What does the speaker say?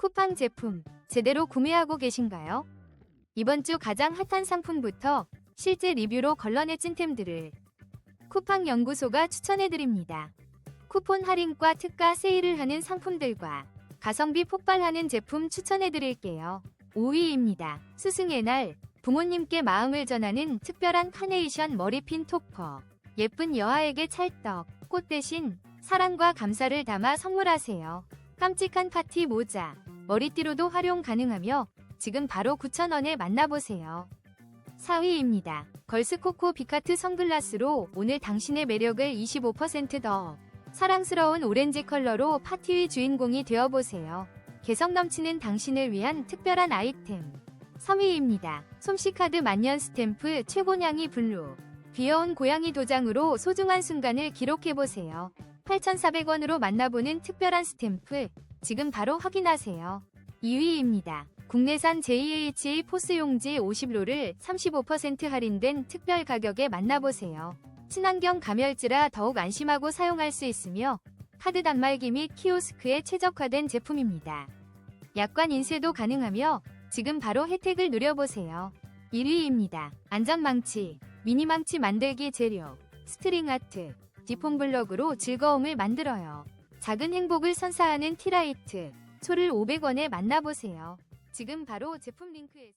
쿠팡 제품 제대로 구매하고 계신가요? 이번 주 가장 핫한 상품부터 실제 리뷰로 걸러내 찐템들을 쿠팡 연구소가 추천해드립니다. 쿠폰 할인과 특가 세일을 하는 상품들과 가성비 폭발하는 제품 추천해드릴게요. 5위입니다. 스승의 날 부모님께 마음을 전하는 특별한 카네이션 머리핀 토퍼 예쁜 여아에게 찰떡 꽃 대신 사랑과 감사를 담아 선물하세요. 깜찍한 파티 모자 머리띠로도 활용 가능하며 지금 바로 9,000원에 만나보세요. 4위입니다. 걸스코코 비카트 선글라스로 오늘 당신의 매력을 25%더 사랑스러운 오렌지 컬러로 파티의 주인공이 되어보세요. 개성 넘치는 당신을 위한 특별한 아이템. 3위입니다. 솜씨카드 만년 스탬프 최고냥이 블루. 귀여운 고양이 도장으로 소중한 순간을 기록해보세요. 8,400원으로 만나보는 특별한 스탬프. 지금 바로 확인하세요. 2위입니다. 국내산 JAHA 포스용지 50로를 35% 할인된 특별 가격에 만나보세요. 친환경 감열지라 더욱 안심하고 사용할 수 있으며 카드 단말기 및 키오스크에 최적화된 제품입니다. 약관 인쇄도 가능하며 지금 바로 혜택을 누려보세요. 1위입니다. 안전망치, 미니망치 만들기 재료, 스트링 아트, 디폼 블럭으로 즐거움을 만들어요. 작은 행복을 선사하는 티라이트, 초를 500원에 만나보세요. 지금 바로 제품 링크에서